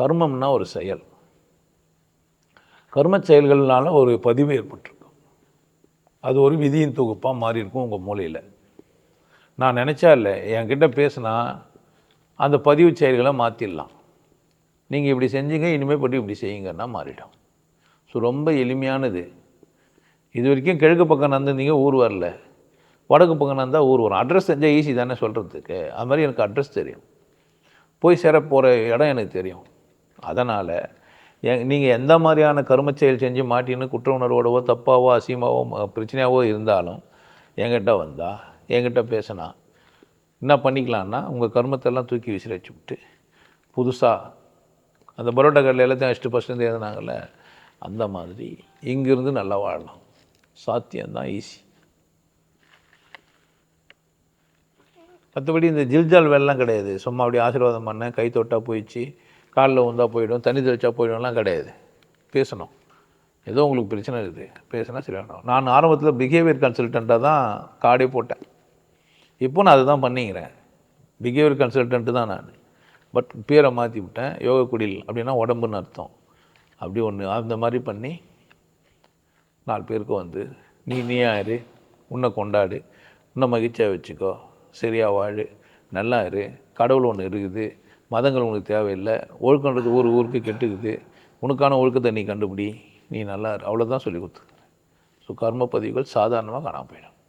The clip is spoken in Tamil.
கர்மம்னா ஒரு செயல். கர்ம செயல்கள்னால ஒரு பதிவு ஏற்பட்டிருக்கும் அது ஒரு விதியின் தொகுப்பாக மாறி இருக்கும் உங்கள் மூலையில் நான் நினச்சா இல்லை என்கிட்ட பேசுனா அந்த பதிவு செயல்களை மாற்றிடலாம் நீங்கள் இப்படி செஞ்சீங்க இனிமேல் பட்டு இப்படி செய்யுங்கன்னா மாறிடும். ஸோ ரொம்ப எளிமையானது. இது வரைக்கும் கிழக்கு பக்கம் நடந்திருந்தீங்க ஊர் வரல. வடக்கு பக்கம் நடந்தால் ஊர் வரும். அட்ரஸ் தெரிஞ்சால் ஈஸி தானே சொல்கிறதுக்கு அது மாதிரி எனக்கு அட்ரஸ் தெரியும். போய் சேர போகிற இடம் எனக்கு தெரியும். அதனால் எ- நீங்கள் எந்த மாதிரியான கரும செயல் செஞ்சு மாட்டின்னு குற்ற உணர்வோடவோ தப்பாவோ அசியமாவோ ம- பிரச்சனையாவோ இருந்தாலும் என்கிட்ட வந்தால் என்கிட்ட பேசினா என்ன பண்ணிக்கலான்னா உங்கள் கர்மத்தெல்லாம் தூக்கி விசிறி வச்சு விட்டு புதுசாக அந்த பரோட்டா கடையில் எல்லாத்தையும் அடிச்சுட்டு ஃபஸ்ட்டு எழுதுனாங்கல்ல அந்த மாதிரி இங்கிருந்து நல்லா வாழலாம் சாத்தியம்தான் ஈஸி மற்றபடி இந்த ஜில்ஜால் வேலைலாம் கிடையாது. சும்மா அப்படி ஆசீர்வாதம் பண்ணேன் கை தொட்டா போயிடுச்சு. காலில் வந்தால் போயிடும் தண்ணி தெளிச்சா போயிடும்லாம் கிடையாது. பேசணும். ஏதோ உங்களுக்கு பிரச்சனை இருக்குது. பேசினா சரியாகணும் நான் ஆரம்பத்தில் பிஹேவியர் கன்சல்டண்ட்டாக தான் கார்டே போட்டேன். இப்போ நான் அதை தான் பண்ணிக்கிறேன். பிஹேவியர் கன்சல்டண்ட்டு தான் நான். பட் பேரை மாற்றி விட்டேன். யோக குடில் அப்படின்னா உடம்புன்னு அர்த்தம். அப்படி ஒன்று அந்த மாதிரி பண்ணி நாலு பேருக்கு வந்து நீ நீயா இரு உன்னை கொண்டாடு. உன்னை மகிழ்ச்சியாக வச்சுக்கோ. சரியாக வாழு. நல்லா இரு. கடவுள் ஒன்று இருக்குது. மதங்கள் உனக்கு தேவையில்லை. ஒழுக்கன்றது ஒரு ஊருக்கு கெட்டுக்குது. உனக்கான ஒழுக்கத்தை நீ கண்டுபிடி. நீ நல்லா அவ்வளோதான் சொல்லி கொடுத்துருக்கேன். ஸோ கர்ம பதிவுகள் சாதாரணமாக காணாமல் போயிடும்.